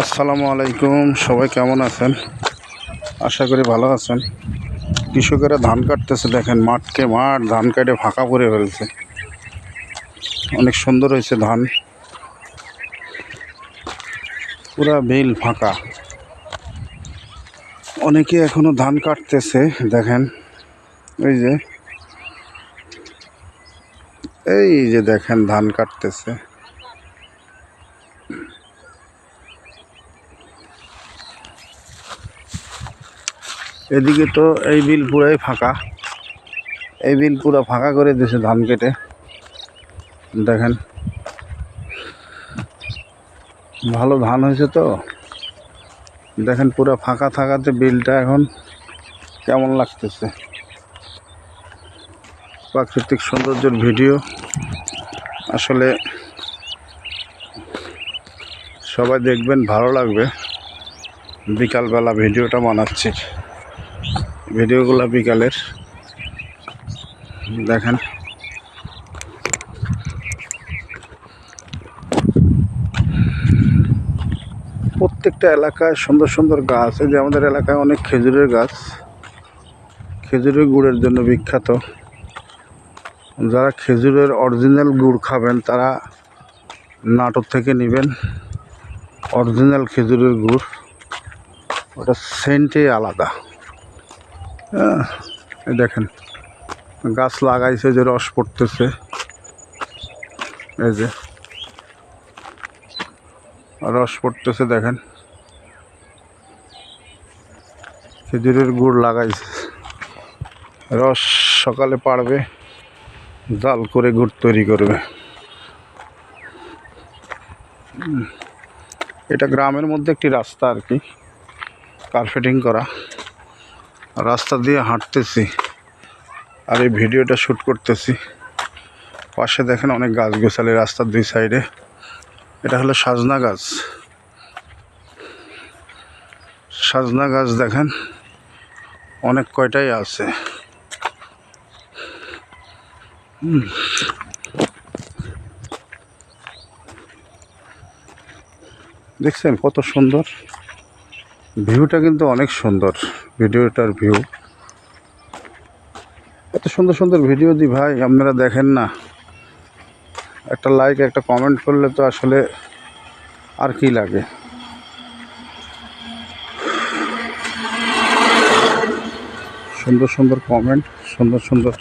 আসসালামু আলাইকুম, সবাই কেমন আছেন? আশা করি ভালো আছেন। কৃষকেরা ধান কাটতেছে, দেখেন মাঠকে মাঠ, ধান কাটে ফাঁকা করে ফেলছে। অনেক সুন্দর হয়েছে ধান। পুরা বিল ফাঁকা। অনেকে এখনও ধান কাটতেছে, দেখেন। এই যে এই যে দেখেন ধান কাটতেছে। এদিকে তো এই বিল পুরাই ফাঁকা। এই বিল পুরো ফাঁকা করে দিয়েছে ধান কেটে। দেখেন। ভালো ধান হয়েছে তো। দেখেন পুরো ফাঁকা থাকাতে বিলটা এখন কেমন লাগতেছে। প্রাকৃতিক সৌন্দর্যের ভিডিও। আসলে সবাই দেখবেন, ভালো লাগবে। বিকালবেলা ভিডিওটা বানাচ্ছি। ভিডিওগুলো বিকালের। দেখেন। প্রত্যেকটা এলাকায় সুন্দর সুন্দর গাছ, এই যে আমাদের এলাকায় অনেক খেজুরের গাছ। খেজুরের গুড়ের জন্য বিখ্যাত। যারা খেজুরের অরিজিনাল গুড় খাবেন, তারা নাটোর থেকে নেবেন অরিজিনাল খেজুরের গুড়। ওটা সেন্টই আলাদা। হ্যাঁ দেখেন, গাছ লাগাইছে যে রস পড়তেছে। এই যে, রস পড়তেছে দেখেন। খেজুরের গুড় লাগাইছে। রস সকালে পাড়বে, জাল করে গুড় তৈরি করবে। এটা গ্রামের মধ্যে একটি রাস্তা আর কি কার্পেটিং করা। রাস্তা দিয়ে হাঁটতেছি আর এই ভিডিওটা শ্যুট করতেছি। পাশে দেখেন অনেক গাছ গোছালি রাস্তার দুই সাইডে। এটা হলো সাজনা গাছ। সাজনা গাছ দেখেন অনেক কয়টাই আছে। দেখছেন কত সুন্দর? ভিউটা কিন্তু অনেক সুন্দর, ভিডিওটার ভিউ। এত সুন্দর সুন্দর ভিডিও দিই ভাই, আপনারা দেখেন না। একটা লাইক একটা কমেন্ট করলে তো আসলে আর কি লাগে? সুন্দর সুন্দর কমেন্ট সুন্দর সুন্দর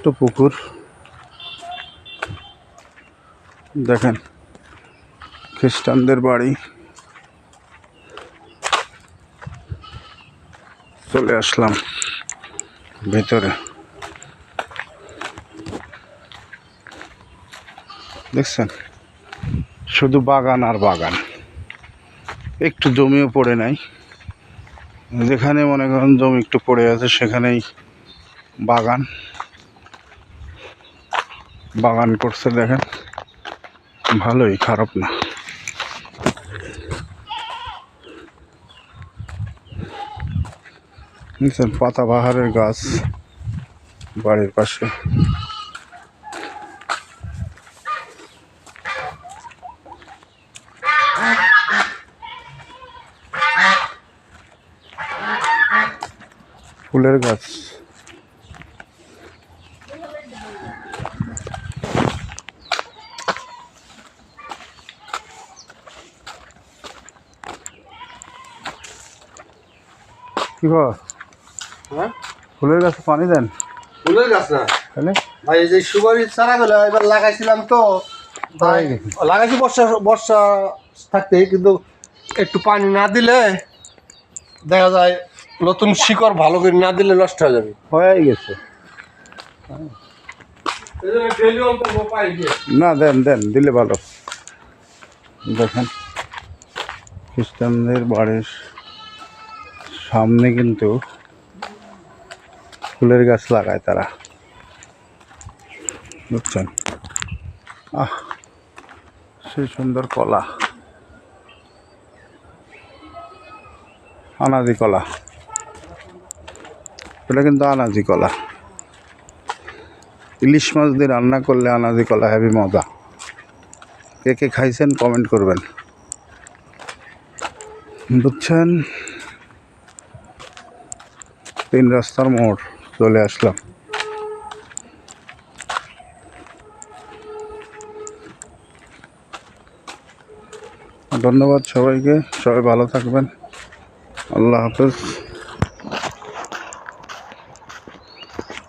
ছোট্ট পুকুর। দেখেন, খ্রিস্টানদের বাড়ি। চলে আসলাম ভেতরে। দেখছেন? শুধু বাগান আর বাগান। একটু জমিও পড়ে নাই। যেখানে মনে করেন জমি একটু পড়ে আছে, সেখানেই বাগান। বাগান করছে দেখেন। ভালোই খারাপ না। দেখছেন পাতা বাহারের গাছ বাড়ির পাশে। ফুলের গাছ। কি খবর? হ্যাঁ? ফুলের গাছে পানি দেন? ফুলের গাছ না? তাহলে? ভাই এই যে সুপারির চারাগুলো এবার লাগাইছিলাম তো ভাই তাই? লাগাইছি বর্ষা বর্ষা থাকতে কিন্তু একটু পানি না দিলে দেখা যায় নতুন শিকড় ভালো করে না দিলে নষ্ট হয়ে যাবে। হয়ে গেছে। না দেন দেন দিলে ভালো। দেখেন খ্রিস্টানদের বাড়ির সামনে কিন্তু ফুলের গাছ লাগায় তারা। বুঝছেন? আহ, সেই সুন্দর কলা। আনাজি কলা। এটা কিন্তু আনাজি কলা। ইলিশ মাছ দিয়ে রান্না করলে আনাজি কলা হেভি মজা। কে কে খাইছেন কমেন্ট করবেন। বুঝছেন? তিন রাস্তার মোড় চলে আসলাম। ধন্যবাদ সবাইকে সবাই ভালো থাকবেন। আল্লাহ হাফেজ।